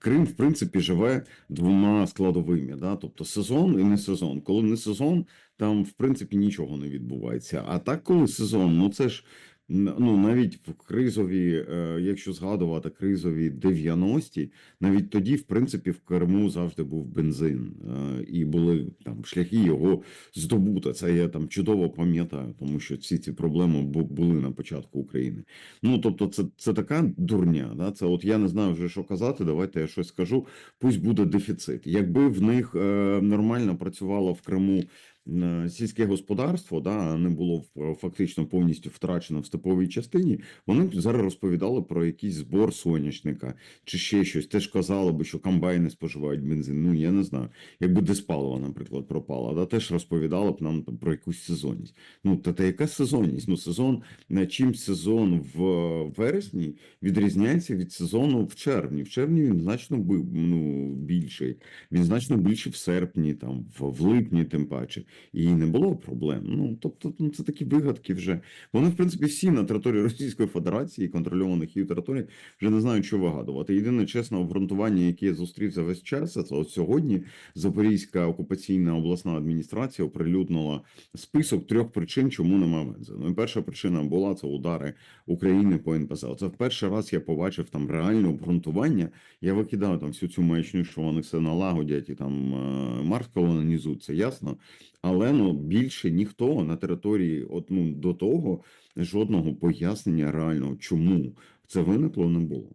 Крим, в принципі, живе двома складовими. Да? Тобто сезон і не сезон. Коли не сезон, там в принципі нічого не відбувається. А так, коли сезон, ну це ж. Ну, навіть в кризові, е, якщо згадувати кризові 90-ті, навіть тоді, в принципі, в Криму завжди був бензин, е, і були там шляхи його здобути. Це я там чудово пам'ятаю, тому що всі ці проблеми були на початку України. Ну тобто, це, це така дурня. Да? Це от я не знаю вже що казати. Давайте я щось скажу. Пусть буде дефіцит. Якби в них е, нормально працювало в Криму. Е, Сільське господарство, да, не було е, фактично повністю втрачено в степовій частині. Вони зараз розповідали про якийсь збор соняшника чи ще щось. Теж казали би, що комбайни споживають бензин. Ну я не знаю. Якби диспалива, наприклад, пропала, да, теж розповідали б нам про якусь сезонність. Ну та, та яка сезонність? Ну сезон на чим сезон в вересні відрізняється від сезону в червні. В червні він значно ну, більший. Він значно більший в серпні, там в липні, тим паче. І не було проблем. Ну тобто, ну це такі вигадки вже. Вони, в принципі, всі на території Російської Федерації, контрольованих її територій, вже не знають, що вигадувати. Єдине чесне обґрунтування, яке я зустрів весь час, це от сьогодні Запорізька окупаційна обласна адміністрація оприлюднила список трьох причин, чому нема бензину. І перша причина була це удари України по НПЗ. Це в перший раз я побачив там реальне обґрунтування. Я викидав там всю цю маячню, що вони все налагодять і там е, Марс колонізують, це ясно. Але ну більше ніхто на території, от ну до того жодного пояснення реального, чому це виникло, не було.